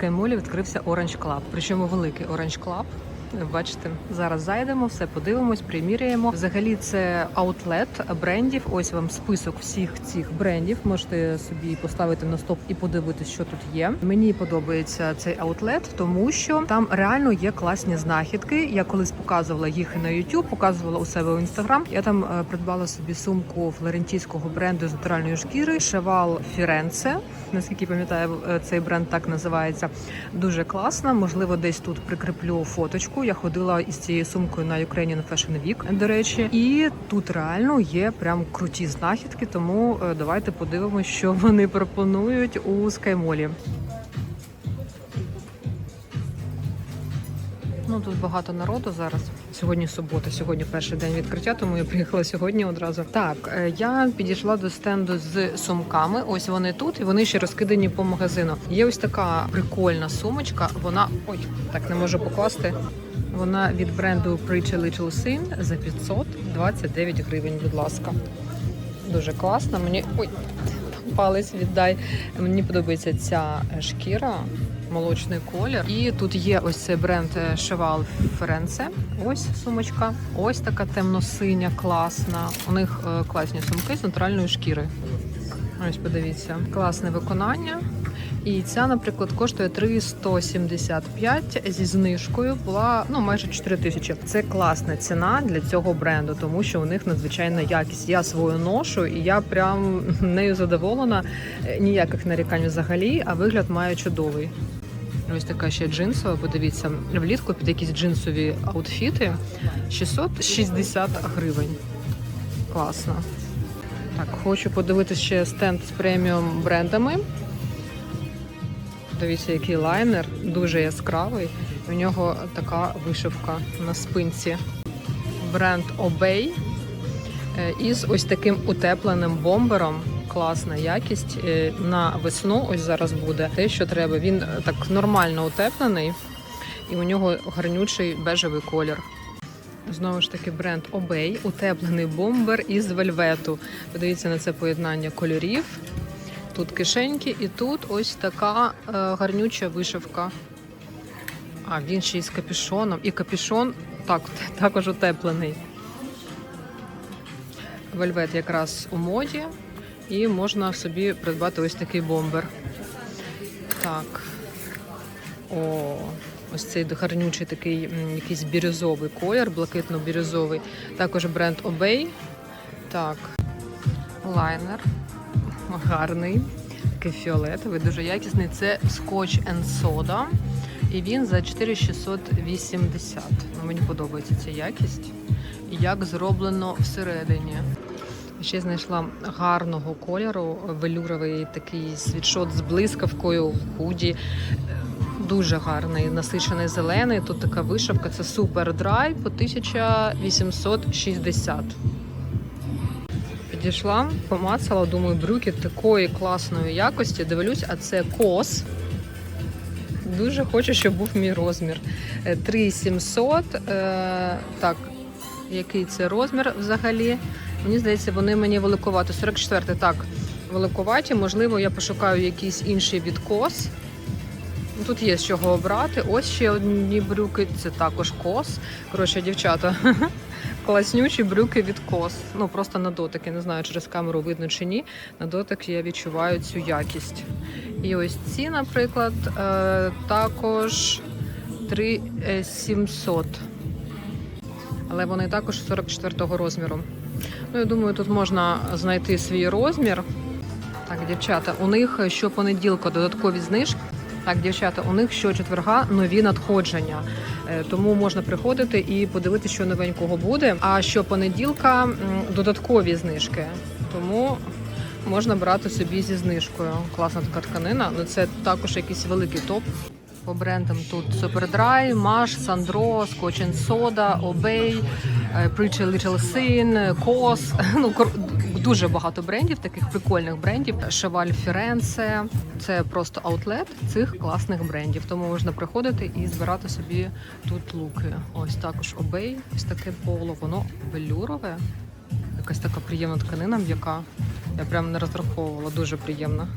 Скаймолі відкрився Orange Club, причому великий Orange Club. Бачите, зараз зайдемо, все подивимось, приміряємо. Взагалі, це аутлет брендів. Ось вам список всіх цих брендів. Можете собі поставити на стоп і подивитись, що тут є. Мені подобається цей аутлет, тому що там реально є класні знахідки. Я колись показувала їх на YouTube, показувала у себе у Instagram. Я там е, придбала собі сумку флорентійського бренду з натуральної шкіри Шевал Фіренце. Наскільки пам'ятаю, е, цей бренд так називається. Дуже класна. Можливо, десь тут прикріплю фоточку. Я ходила із цією сумкою на Ukrainian Fashion Week, до речі, і тут реально є прям круті знахідки. Тому е, давайте подивимося, що вони пропонують у скаймолі. Ну тут багато народу зараз. Сьогодні субота, сьогодні перший день відкриття, тому я приїхала сьогодні одразу. Так, е, я підійшла до стенду з сумками. Ось вони тут, і вони ще розкидані по магазину. Є ось така прикольна сумочка. Вона ой, так не можу покласти. Вона від бренду Pretty Little Thing за 529 гривень. Будь ласка, дуже класна. Мені ой, палець віддай. Мені подобається ця шкіра. Молочний колір, і тут є ось цей бренд е, Cheval Ференце. Ось сумочка, ось така темно-синя, класна. У них е, класні сумки з натуральної шкіри. Ось подивіться, класне виконання. І ця, наприклад, коштує 375 зі знижкою. Була ну майже 4 тисячі. Це класна ціна для цього бренду, тому що у них надзвичайна якість. Я свою ношу, і я прям нею задоволена. Е, Ніяких нарікань взагалі, а вигляд має чудовий. Ось така ще джинсова. Подивіться, влітку під якісь джинсові аутфіти 660 гривень. Класно. Так, хочу подивитися ще стенд з преміум брендами. Дивіться, який лайнер, дуже яскравий. У нього така вишивка на спинці. Бренд Obey е, із ось таким утепленим бомбером. Класна якість Е, на весну. Ось зараз буде те, що треба. Він е, так нормально утеплений, і у нього гарнючий бежевий колір. Знову ж таки, бренд Obey, утеплений бомбер із вельвету. Подивіться на це поєднання кольорів. Тут кишеньки, і тут ось така е, гарнюча вишивка. А він ще й з капюшоном. І капюшон так, також утеплений. Вельвет якраз у моді, і можна собі придбати ось такий бомбер. Так. О, ось цей гарнючий такий якийсь бірюзовий колір, блакитно-бірюзовий. Також бренд Obey. Так, лайнер. Гарний. Такий фіолетовий, дуже якісний. Це and Soda. І він за 4680. Ну, мені подобається ця якість. Як зроблено всередині. Ще знайшла гарного кольору, велюровий такий світшот з блискавкою в худі. Дуже гарний, насичений зелений. Тут така вишивка. Це супер драй по 1860. Підійшла, помацала, думаю, брюки такої класної якості. Дивлюсь, а це кос. Дуже хочу, щоб був мій розмір. Е, 3700. Е, так, який це розмір взагалі? Мені здається, вони мені великувати. 44 так, великуваті. Можливо, я пошукаю якийсь інший відкос. Ну, Тут є з чого обрати. Ось ще одні брюки, це також кос. Коротше, дівчата, класнючі брюки від кос. Ну просто на дотик. Я не знаю, через камеру видно чи ні. На дотик я відчуваю цю якість. І ось ці, наприклад, е, також 3700. Але вони також 44-го розміру. Ну, я думаю, тут можна знайти свій розмір. Так, дівчата, у них щопонеділка додаткові знижки. Так, дівчата, у них щочетверга нові надходження. Е, Тому можна приходити і подивитися, що новенького буде. А щопонеділка м, додаткові знижки. Тому можна брати собі зі знижкою. Класна така тканина. Ну це також якийсь великий топ. По брендам тут Superdry, Sandro, Scotch and Soda, Obey, е, Pretty Little Thing, COS. Ну, дуже багато брендів, таких прикольних брендів. Cheval Firenze. Це просто аутлет цих класних брендів. Тому можна приходити і збирати собі тут луки. Ось також Obey, ось таке поло. Воно велюрове. Якась така приємна тканина м'яка. Я прям не розраховувала, дуже приємна.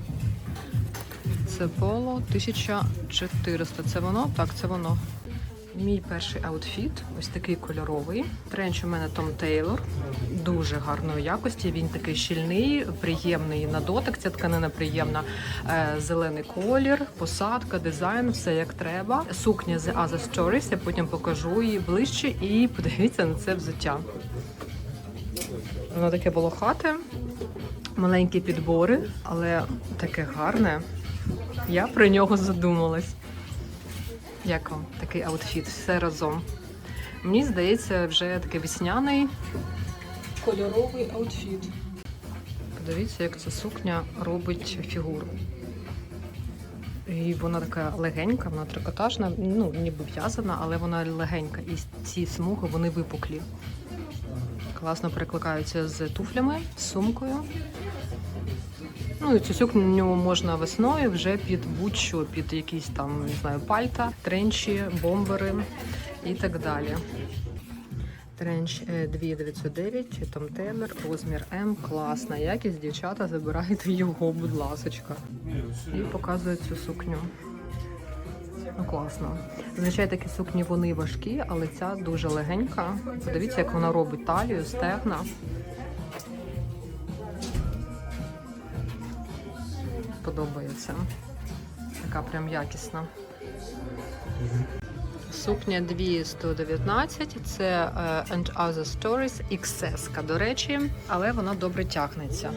Це поло 1400. Це воно? Так, це воно. Мій перший аутфіт, ось такий кольоровий. Тренч у мене Том Тейлор, дуже гарної якості. Він такий щільний, приємний на дотик. Ця тканина приємна. Е, Зелений колір, посадка, дизайн, все як треба. Сукня з Other Stories, я потім покажу її ближче і подивіться на це взуття. Воно таке волохате, маленькі підбори, але таке гарне. Я про нього задумалась. Як вам такий аутфіт? Все разом. Мені здається, вже такий весняний кольоровий аутфіт. Подивіться, як ця сукня робить фігуру. І вона така легенька, вона трикотажна, ну ніби в'язана, але вона легенька. І ці смуги вони випуклі. Класно перекликаються з туфлями, з сумкою. Ну і цю сукню можна весною вже під будь-що, під якісь там, не знаю, пальта, тренчі, бомбери і так далі. Тренч е, 2909, Том Тейлор, розмір М, класна якість, дівчата, забирайте його, будь ласочка. І показує цю сукню. Ну, класно. Зазвичай такі сукні вони важкі, але ця дуже легенька. Подивіться, як вона робить талію, стегна. Подобається. Така прям якісна. Сукня 2119, це е, And Other Stories XS, до речі, але вона добре тягнеться.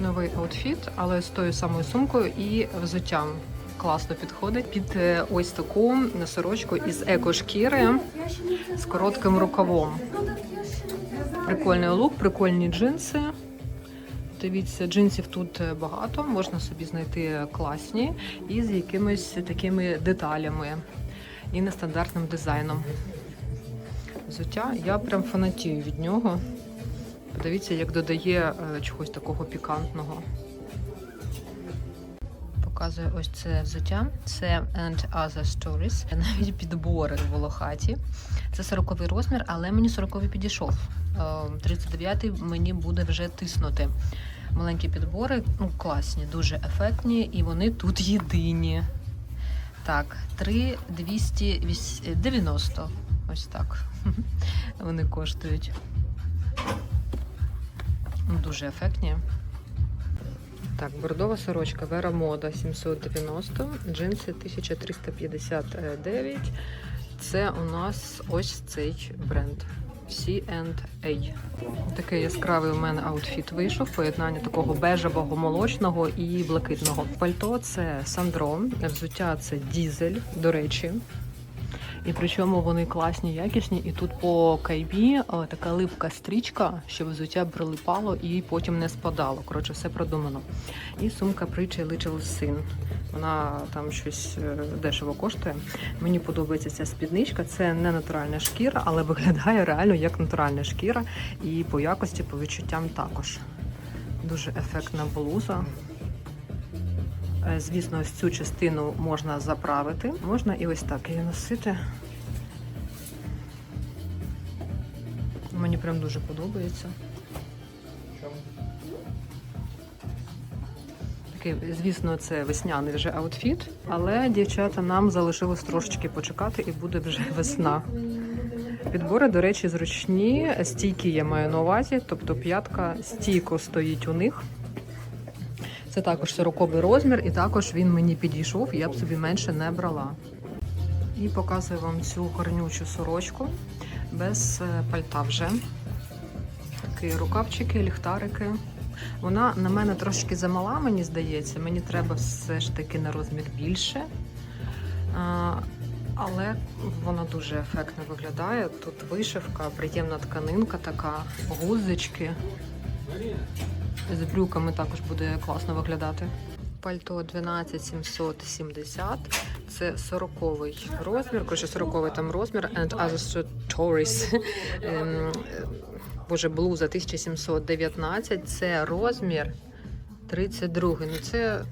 Новий аутфіт, але з тою самою сумкою і взуттям. Класно підходить під е, ось таку сорочку із екошкіри з коротким рукавом. Прикольний лук, прикольні джинси. Дивіться, джинсів тут е, багато, можна собі знайти класні і з якимись такими деталями і нестандартним дизайном. Взуття я прям фанатію від нього. Подивіться, як додає е, чогось такого пікантного. Показую ось це взуття. Це And Other Stories. Навіть підбори волохаті. Це 40 розмір, але мені 40 підійшов. 39-й мені буде вже тиснути. Маленькі підбори, ну класні, дуже ефектні, і вони тут єдині. Так, 3,290. Ось так. Вони коштують. Ну, Дуже ефектні. Так, бордова сорочка Vera Moda 790, джинси 1359. Це у нас ось цей бренд C&A. Такий яскравий у мене аутфіт вийшов. Поєднання такого бежевого, молочного і блакитного. Пальто це Сандро, взуття це дізель, до речі. І причому вони класні, якісні. І тут по кайбі така липка стрічка, щоб взуття прилипало і потім не спадало. Коротше, все продумано. І сумка Притча Little Sin. Вона там щось е, дешево коштує. Мені подобається ця спідничка. Це не натуральна шкіра, але виглядає реально як натуральна шкіра. І по якості, по відчуттям також. Дуже ефектна блуза. Е, Звісно, ось цю частину можна заправити. Можна і ось так її носити. Мені прям дуже подобається. Такий, звісно, це весняний вже аутфіт, але дівчата нам залишилось трошечки почекати і буде вже весна. Підбори, до речі, зручні, стійкі я маю на увазі, тобто п'ятка стійко стоїть у них. Це також 40 розмір, і також він мені підійшов, я б собі менше не брала. І показую вам цю горнючу сорочку без е, пальта вже. Такі рукавчики, ліхтарики. Вона на мене трошки замала, мені здається. Мені треба все ж таки на розмір більше. Але вона дуже ефектно виглядає. Тут вишивка, приємна тканинка така, гузички. З брюками також буде класно виглядати. Пальто 12770. Це 40-й розмір. Коротше, 40-й там розмір. And other stories. Ем, Боже, блуза 1719. Це розмір 32. Ну це е,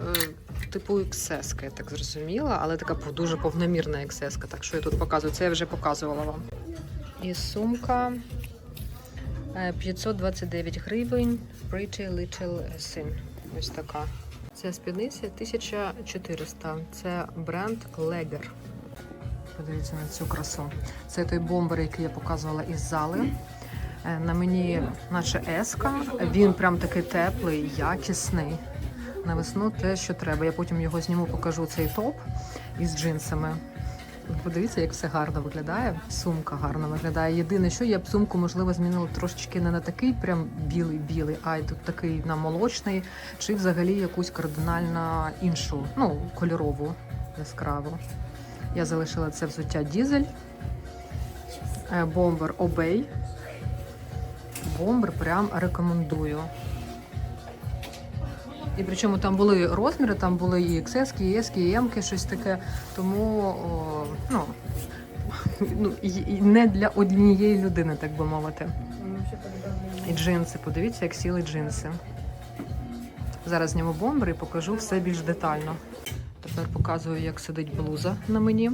типу XS, я так зрозуміла, але така дуже повномірна XS. Так що я тут показую. Це я вже показувала вам. І сумка 529 гривень. Pretty Little Thing. Ось така. Ця спідниця 1400. Це бренд Легер. Подивіться на цю красу. Це той бомбер, який я показувала із зали. Е, На мені, наче еска. Він прям такий теплий, якісний. На весну те, що треба. Я потім його зніму, покажу цей топ із джинсами. Подивіться, як все гарно виглядає. Сумка гарно виглядає. Єдине, що я б сумку, можливо, змінила трошечки не на такий прям білий-білий, а й тут такий на молочний, чи взагалі якусь кардинально іншу, ну, кольорову, яскраву. Я залишила це взуття дізель. Е, Бомбер Обей. Бомбер прям рекомендую. І причому там були розміри, там були і XS, і S, і M, щось таке. Тому о, ну, ну, не для однієї людини, так би мовити. І джинси, подивіться, як сіли джинси. Зараз зніму бомбер і покажу все більш детально. Тепер показую, як сидить блуза на мені.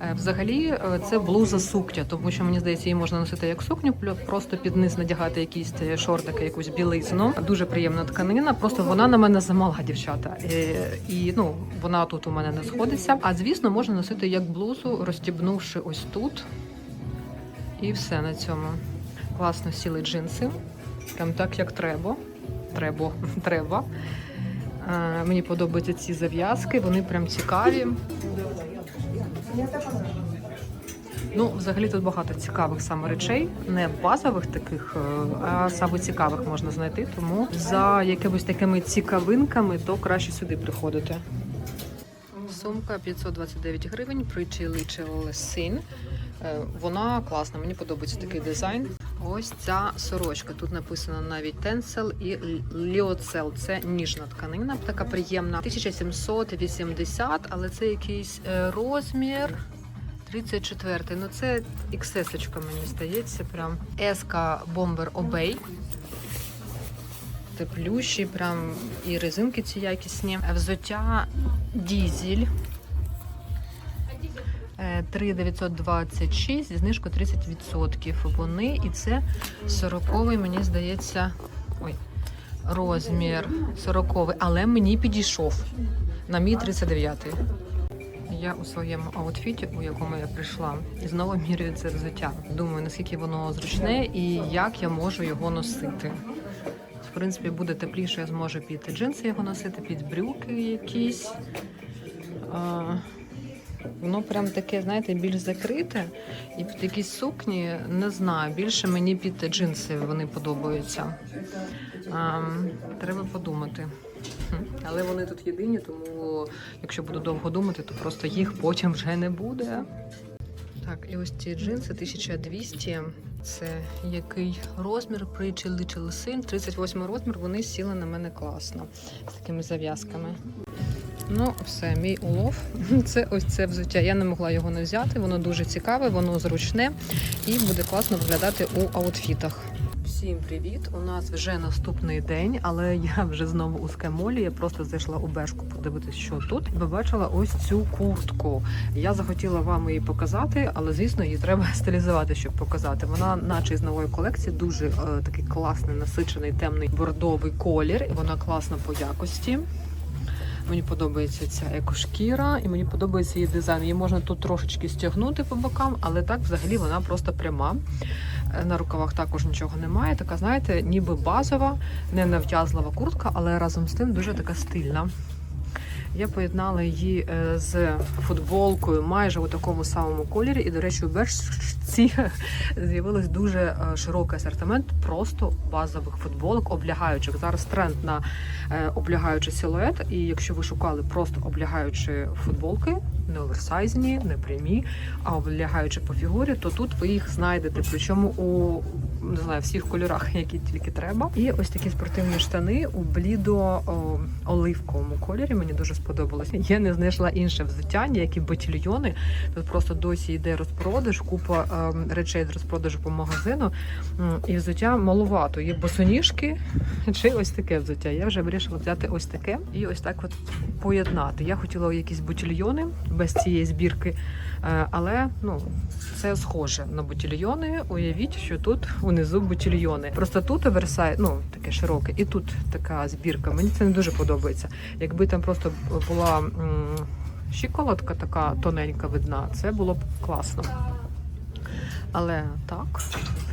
Е, Взагалі, е, це блуза сукня, тому що мені здається, її можна носити як сукню, просто під низ надягати якісь шортики, якусь білизну. Дуже приємна тканина. Просто вона на мене замала, дівчата. Е, І ну вона тут у мене не сходиться. А звісно, можна носити як блузу, розстібнувши ось тут. І все на цьому. Класно сіли джинси. Прям так, як треба. Треба. треба. Е, Мені подобаються ці зав'язки, вони прям цікаві. Ну, взагалі тут багато цікавих саме речей, не базових таких, е, а саме цікавих можна знайти. Тому за якимись такими цікавинками, то краще сюди приходити. Сумка 529 гривень, Little Sin. Е, Вона класна, мені подобається такий дизайн. Ось ця сорочка. Тут написано навіть Tencel і Lyocell. Це ніжна тканина, така приємна. 1780, але це якийсь е, розмір. 34 ну це XS, мені здається, прям Еска Бомбер Обей. Теплющі, прям і резинки ці якісні. Взуття Дізель. Е, 3926 зі знижкою 30%. Вони і це 40-й, мені здається. Ой, розмір 40-й, але мені підійшов на мій 39-й. Я у своєму аутфіті, у якому я прийшла, і знову міряю це взуття. Думаю, наскільки воно зручне і як я можу його носити. В принципі, буде тепліше, я зможу під джинси його носити, під брюки якісь. Воно прям таке, знаєте, більш закрите. І під якісь сукні, не знаю, більше мені під джинси вони подобаються. А, треба подумати. Але вони тут єдині, тому якщо буду довго думати, то просто їх потім вже не буде. Так, і ось ці джинси 1200. Це який розмір причили чили Sin, 38 розмір, вони сіли на мене класно з такими зав'язками. Ну, все, мій улов. Це ось це взуття. Я не могла його не взяти. Воно дуже цікаве, воно зручне і буде класно виглядати у аутфітах. Всім привіт! У нас вже наступний день, але я вже знову у скемолі. Я просто зайшла у бешку подивитися, що тут. І побачила ось цю куртку. Я захотіла вам її показати, але звісно, її треба стилізувати, щоб показати. Вона, наче з нової колекції, дуже е, такий класний, насичений, темний бордовий колір. І вона класна по якості. Мені подобається ця екошкіра, і мені подобається її дизайн. Її можна тут трошечки стягнути по бокам, але так взагалі вона просто пряма. На рукавах також нічого немає. Така, знаєте, ніби базова, не нав'язлива куртка, але разом з тим дуже така стильна. Я поєднала її е, з футболкою майже у такому самому кольорі. І, до речі, у бешці з'явилось дуже е, широкий асортимент просто базових футболок, облягаючих. Зараз тренд на е, облягаючий силует. І якщо ви шукали просто облягаючі футболки, не оверсайзні, не прямі, а облягаючи по фігурі, то тут ви їх знайдете. Причому у не знаю, всіх кольорах, які тільки треба. І ось такі спортивні штани у блідо оливковому кольорі. Мені дуже сподобалось. Я не знайшла інше взуття, ніякі ботильйони. Тут просто досі йде розпродаж, купа ем, речей з розпродажу по магазину. І взуття малувато. Є босоніжки чи ось таке взуття. Я вже вирішила взяти ось таке і ось так от поєднати. Я хотіла якісь ботильйони. Без цієї збірки. Е, Але ну, це схоже на ботильйони. Уявіть, що тут унизу ботильйони. Просто тут оверсай, ну таке широке, і тут така збірка. Мені це не дуже подобається. Якби там просто була щиколотка така тоненька видна, це було б класно. Але так,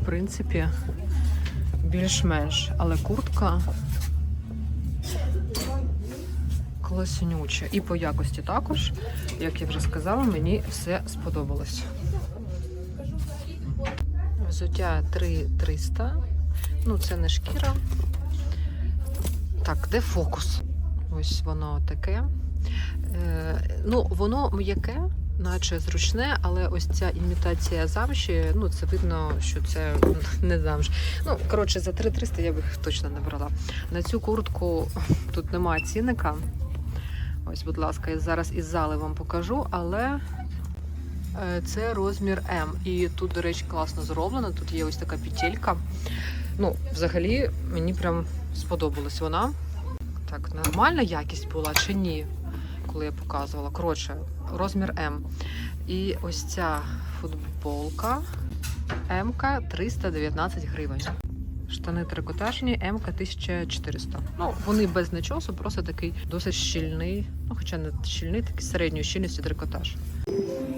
в принципі, більш-менш. Але куртка класнюча. І по якості також, як я вже сказала, мені все сподобалось. Взуття 3300. Ну, це не шкіра. Так, де фокус? Ось воно таке. Е, ну, воно м'яке, наче зручне, але ось ця імітація замші, ну це видно, що це не замш. Ну, коротше, за 3300 я б їх точно не брала. На цю куртку тут немає цінника. Ось, будь ласка, я зараз із зали вам покажу, але е, це розмір М. І тут, до речі, класно зроблено. Тут є ось така петелька. Ну, взагалі, мені прям сподобалась вона. Так, нормальна якість була чи ні, коли я показувала. Коротше, розмір М. І ось ця футболка М 319 гривень. Штани трикотажні, М 1400. Ну, вони без начосу, просто такий досить щільний, ну хоча не щільний, такий середньої щільності трикотаж.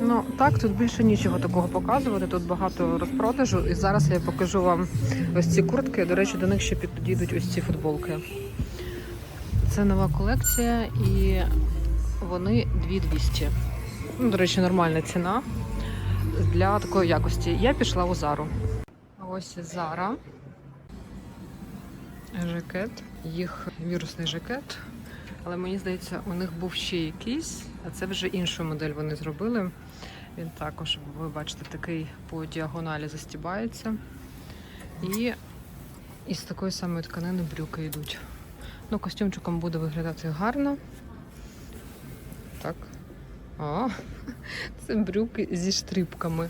Ну так, тут більше нічого такого показувати. Тут багато розпродажу. І зараз я покажу вам ось ці куртки. До речі, до них ще підійдуть ось ці футболки. Це нова колекція і вони 2200. Ну, до речі, нормальна ціна для такої якості. Я пішла у Зару. Ось Зара. Жакет, їх вірусний жакет. Але мені здається, у них був ще якийсь, а це вже іншу модель вони зробили. Він також, ви бачите, такий по діагоналі застібається. І із такої самої тканини брюки йдуть. Ну, костюмчиком буде виглядати гарно. Так. О, це брюки зі штрипками.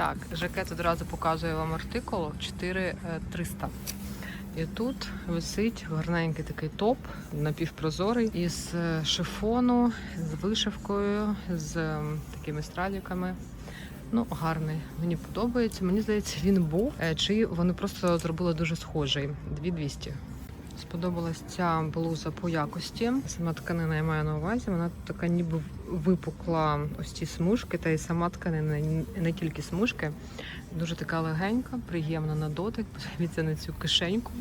Так, жакет одразу показує вам артикул 4300. І тут висить гарненький такий топ, напівпрозорий, із е, шифону, з вишивкою, з е, такими страдіками. Ну, гарний. Мені подобається. Мені здається, він був. Е, Чи вони просто зробили дуже схожий. 2200. Сподобалась ця блуза по якості. Сама тканина я маю на увазі. Вона така ніби випукла ось ці смужки, та й сама тканина, не тільки смужки. Дуже така легенька, приємна на дотик. Подивіться на цю кишеньку.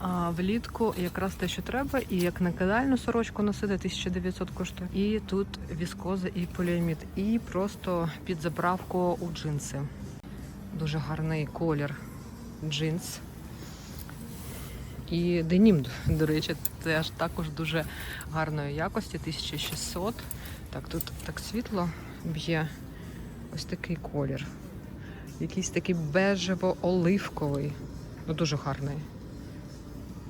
А влітку якраз те, що треба, і як накидальну сорочку носити 1900 коштує. І тут віскоза і поліамід. І просто під заправку у джинси. Дуже гарний колір джинс. І денім, до речі, теж також дуже гарної якості, 1600. Так, тут так світло б'є. Ось такий колір. Якийсь такий бежево-оливковий. Ну, дуже гарний.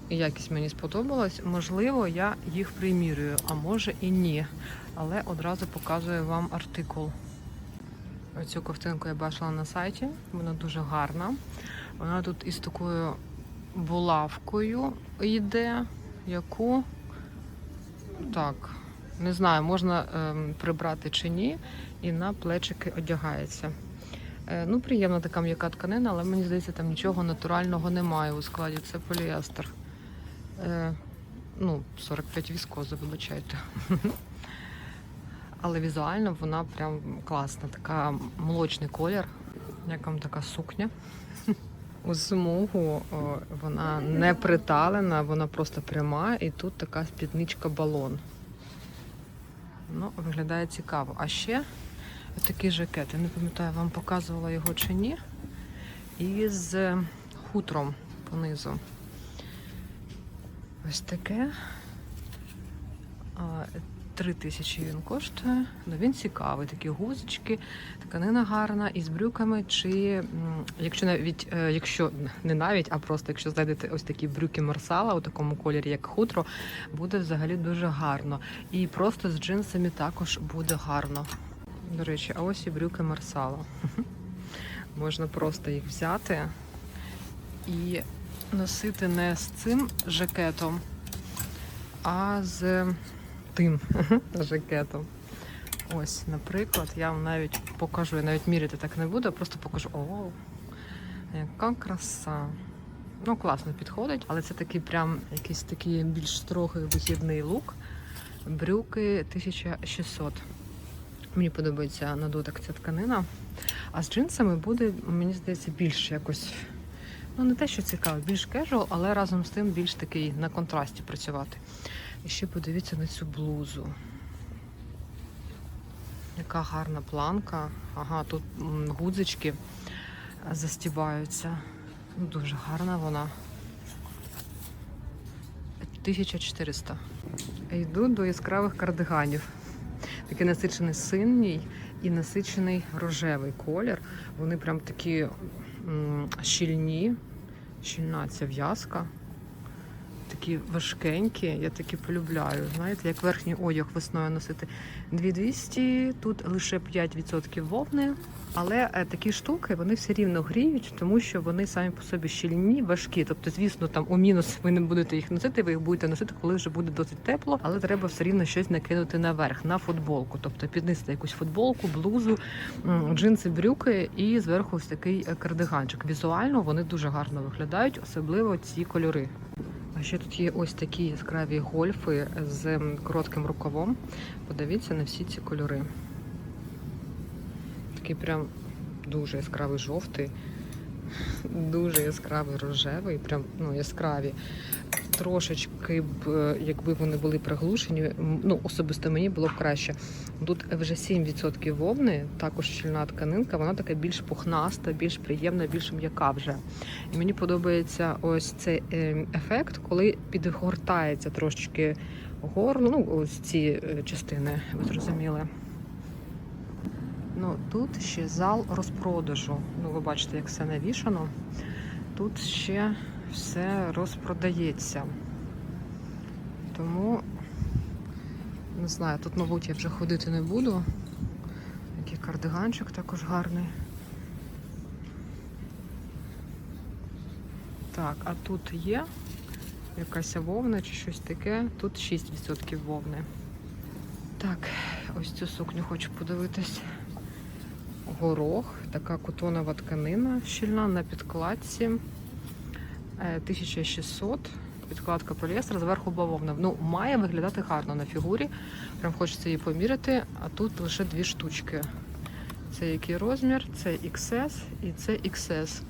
І якість мені сподобалась. Можливо, я їх примірюю, а може і ні. Але одразу показую вам артикул. Оцю ковтинку я бачила на сайті. Вона дуже гарна. Вона тут із такою булавкою йде, яку так, не знаю, можна ем, прибрати чи ні, і на плечики одягається. Е, ну, приємна така м'яка тканина, але мені здається, там нічого натурального немає у складі. Це поліестер. Е, ну, 45 віскоза, вибачайте. Але візуально вона прям класна, така молочний колір, як вам така сукня. У смугу о, вона не приталена, вона просто пряма, і тут така спідничка балон. Ну, виглядає цікаво. А ще такий жакет. Я не пам'ятаю, вам показувала його чи ні. Із хутром понизу. Ось таке. А, Три тисячі він коштує. Ну, він цікавий, такі гузочки, тканина гарна із брюками. Чи якщо навіть е, якщо не навіть, а просто якщо знайдете ось такі брюки марсала у такому кольорі, як хутро, буде взагалі дуже гарно. І просто з джинсами також буде гарно. До речі, а ось і брюки марсала. Можна просто їх взяти і носити не з цим жакетом, а з крутим жакетом. Ось, наприклад, я вам навіть покажу, я навіть міряти так не буду, а просто покажу. О, яка краса. Ну, класно підходить, але це такий прям якийсь такий більш строгий вихідний лук. Брюки 1600. Мені подобається на дотик ця тканина. А з джинсами буде, мені здається, більш якось. Ну, не те, що цікаво, більш кежуал, але разом з тим більш такий на контрасті працювати. І ще подивіться на цю блузу. Яка гарна планка. Ага, тут гудзички застібаються. Ну, Дуже гарна вона. 1400. Йду до яскравих кардиганів. Такий насичений синій і насичений рожевий колір. Вони прям такі м, щільні, щільна ця в'язка. Такі важкенькі, я такі полюбляю. Знаєте, як верхній одяг весною носити. 2200, тут лише 5% вовни, але е, такі штуки вони все рівно гріють, тому що вони самі по собі щільні, важкі. Тобто, звісно, там у мінус ви не будете їх носити, ви їх будете носити, коли вже буде досить тепло, але треба все рівно щось накинути наверх, на футболку. Тобто піднести якусь футболку, блузу, джинси, брюки і зверху ось такий е, кардиганчик. Візуально вони дуже гарно виглядають, особливо ці кольори. А ще тут є ось такі яскраві гольфи з коротким рукавом. Подивіться на всі ці кольори. Такий прям дуже яскравий жовтий, дуже яскравий рожевий, прям ну, яскраві. Трошечки б, е, якби вони були приглушені, ну особисто мені було б краще. Тут вже 7% вовни, також щільна тканинка, вона така більш пухнаста, більш приємна, більш м'яка вже. І мені подобається ось цей е, ефект, коли підгортається трошечки горло, ну ось ці е, частини, ви зрозуміли. Ну, тут ще зал розпродажу. Ну, ви бачите, як все навішано. Тут ще все розпродається. Тому, не знаю, тут, мабуть, я вже ходити не буду. Який кардиганчик також гарний. Так, а тут є якась вовна чи щось таке. Тут 6% вовни. Так, ось цю сукню хочу подивитись. Горох, така котонова тканина щільна на підкладці. Е, 1600. Підкладка поліестер, зверху бавовна. Ну, має виглядати гарно на фігурі. Прям хочеться її поміряти, а тут лише дві штучки. Це який розмір, це XS і це XS.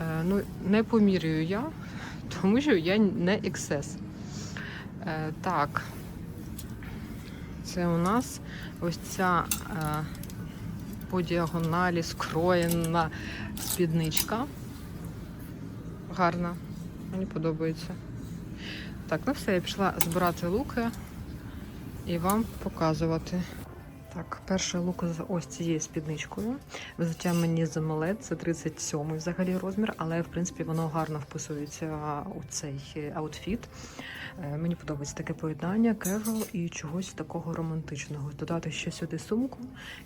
Е, ну, не помірюю я, тому що я не XS. Е, так. Це у нас ось ця е, по діагоналі скроєна спідничка. Гарна. Мені подобається. Так, ну все, я пішла збирати луки і вам показувати. Так, перший лук з ось цією спідничкою. Взуття мені замале, це 37 взагалі розмір, але в принципі воно гарно вписується у цей е, аутфіт. Е, Мені подобається таке поєднання, кежуал і чогось такого романтичного. Додати ще сюди сумку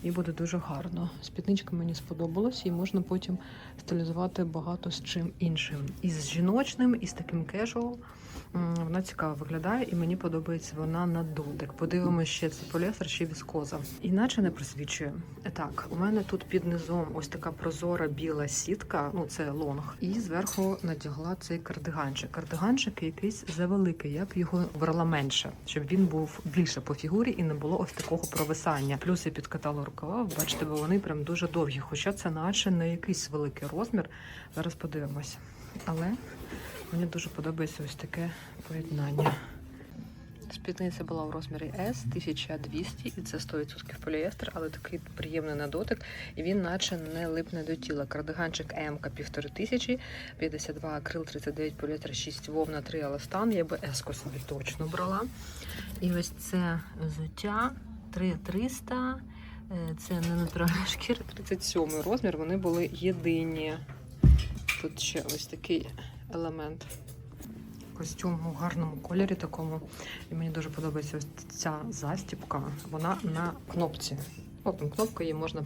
і буде дуже гарно. Спідничка мені сподобалась, і можна потім стилізувати багато з чим іншим. І з жіночним, і з таким кежуал. Вона цікаво виглядає, і мені подобається вона на дотик. Подивимося ще це поліестер, ще віскоза. Іначе не просвічує. Так, у мене тут під низом ось така прозора біла сітка, ну це лонг, і зверху надягла цей кардиганчик. Кардиганчик якийсь завеликий. Я б його брала менше, щоб він був більше по фігурі і не було ось такого провисання. Плюс я підкатала рукава. Бачите, бо вони прям дуже довгі. Хоча це наче не якийсь великий розмір. Зараз подивимося. Але мені дуже подобається ось таке поєднання. Спідниця була в розмірі S 1200 і це 100% поліестер, але такий приємний на дотик, і він наче не липне до тіла. Кардиганчик М 1500, 52 акрил, 39 поліестер, 6 вовна, 3 еластан. Я би еску собі точно брала. І ось це взуття 3300. Е, Це не натуральна шкіра, 37 розмір. Вони були єдині. Тут ще ось такий елемент костюм у гарному кольорі такому. І мені дуже подобається ось ця застібка. Вона на кнопці. От кнопка її можна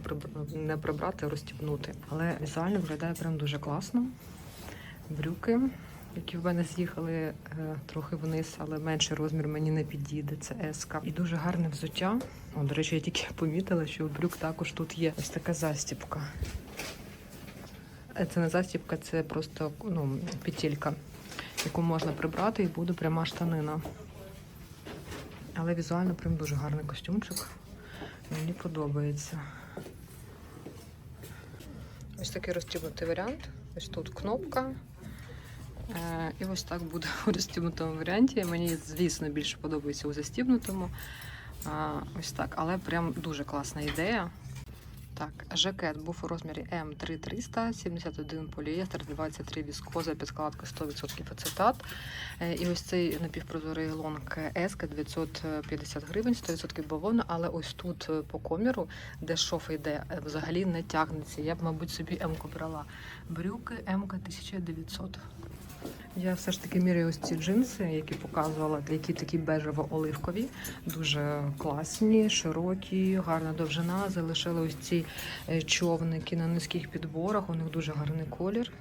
не прибрати, а розстібнути. Але візуально виглядає прям дуже класно. Брюки які в мене з'їхали е, трохи вниз, але менший розмір мені не підійде. Це еска. І дуже гарне взуття. О, до речі, я тільки помітила, що у брюк також тут є ось така застіпка. Це не застіпка, це просто ну, петелька, яку можна прибрати і буде пряма штанина. Але візуально прям дуже гарний костюмчик. Мені подобається. Ось такий розтібнутий варіант. Ось тут кнопка. Е, і ось так буде у розтібнутому варіанті. Мені, звісно, більше подобається у застібнутому. Ось так, але прям дуже класна ідея. Так, жакет був у розмірі М3300, 71 поліестер, 23 віскоза, підкладка 100% ацетат. Е, І ось цей напівпрозорий лонг Еска 950 гривень, 100% бавовна, але ось тут е, по коміру, де шов йде, е, взагалі не тягнеться. Я б, мабуть, собі М-ку брала. Брюки М-ка 1900. Я все ж таки міряю ось ці джинси, які показувала, які такі бежево-оливкові, дуже класні, широкі, гарна довжина. Залишили ось ці е, човники на низьких підборах. У них дуже гарний колір.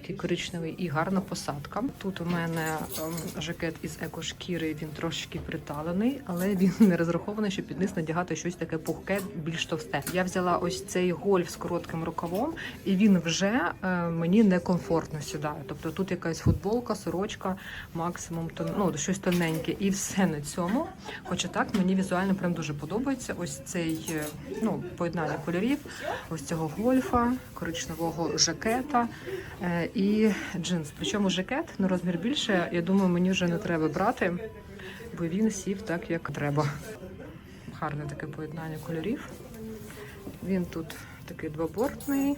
Такий коричневий і гарна посадка. Тут у мене ем, жакет із екошкіри, він трошки приталений, але він не розрахований, щоб під низ надягати щось таке пухке, більш товсте. Я взяла ось цей гольф з коротким рукавом, і він вже е, мені некомфортно сідає. Тобто тут якась футболка, сорочка, максимум тон, ну, щось тоненьке, і все на цьому. Хоча так мені візуально прям дуже подобається. Ось цей е, ну, поєднання кольорів, ось цього гольфа, коричневого жакета е, і джинс. Причому жакет на розмір більше. Я думаю, мені вже не треба брати, бо він сів так, як треба. Гарне таке поєднання кольорів. Він тут такий двобортний,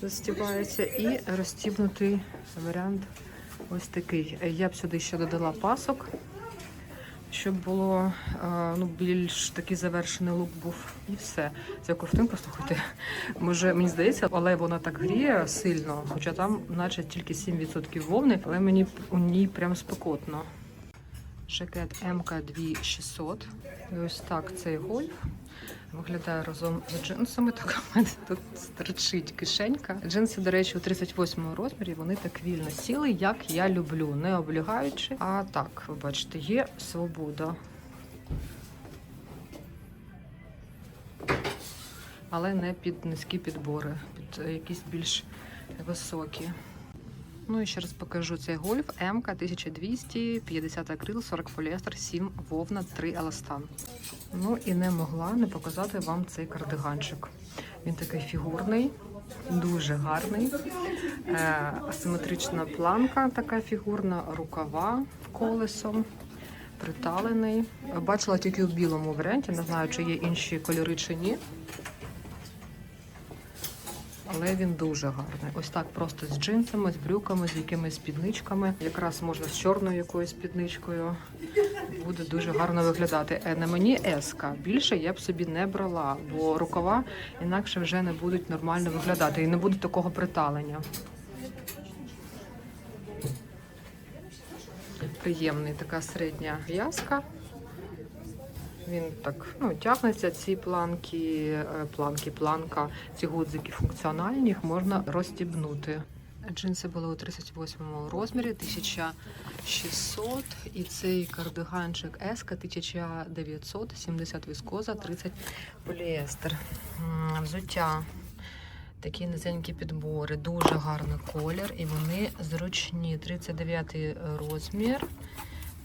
застібається, і розстібнутий варіант ось такий. Я б сюди ще додала пасок, щоб було е, ну, більш такий завершений лук був. І все. Ця ковтинка, слухайте, може, мені здається, але вона так гріє сильно, хоча там, наче тільки 7% вовни, але мені у ній прям спекотно. Жакет МК 2600. І ось так цей гольф виглядає разом з джинсами. Так у мене тут стерчить кишенька. Джинси, до речі, у 38 розмірі вони так вільно сіли, як я люблю, не облігаючи. А так, ви бачите, є свобода. Але не під низькі підбори, під якісь більш високі. Ну і ще раз покажу цей гольф МК 1200, 50 акрил, 40 поліестер, 7 вовна, 3 еластан. Ну і не могла не показати вам цей кардиганчик. Він такий фігурний, дуже гарний. Е, асиметрична планка, така фігурна, рукава колесом. Приталений. Бачила тільки в білому варіанті, не знаю, чи є інші кольори чи ні. Але він дуже гарний. Ось так просто з джинсами, з брюками, з якимись спідничками. Якраз можна з чорною якоюсь спідничкою. Буде дуже гарно виглядати. Е, На мені еска. Більше я б собі не брала, бо рукава інакше вже не будуть нормально виглядати і не буде такого приталення. Приємний така середня в'язка. Він так ну, тягнеться. Ці планки, е, планки, планка, ці гудзики функціональні, їх можна розстібнути. Джинси були у 38 розмірі, 1600. І цей кардиганчик Еска 1900, 70 віскоза, 30 поліестер. Взуття. Такі низенькі підбори, дуже гарний колір, і вони зручні. 39 розмір.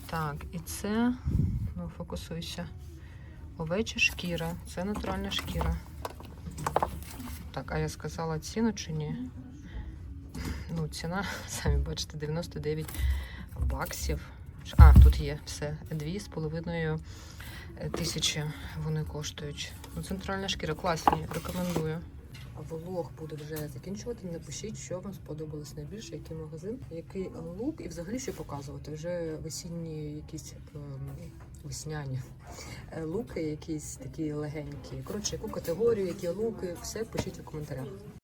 Так, і це, ну, фокусуйся. Овеча шкіра. Це натуральна шкіра. Так, а я сказала ціну чи ні? Ну, ціна, самі бачите, 99 баксів. А, тут є все. Дві з половиною тисячі вони коштують. Ну, це натуральна шкіра, класні, рекомендую. Влог буде вже закінчувати. Напишіть, що вам сподобалось найбільше, який магазин, який лук, і взагалі що показувати. Вже весінні якісь ем, весняні е, луки, якісь такі легенькі. Коротше, яку категорію, які луки, все пишіть у коментарях.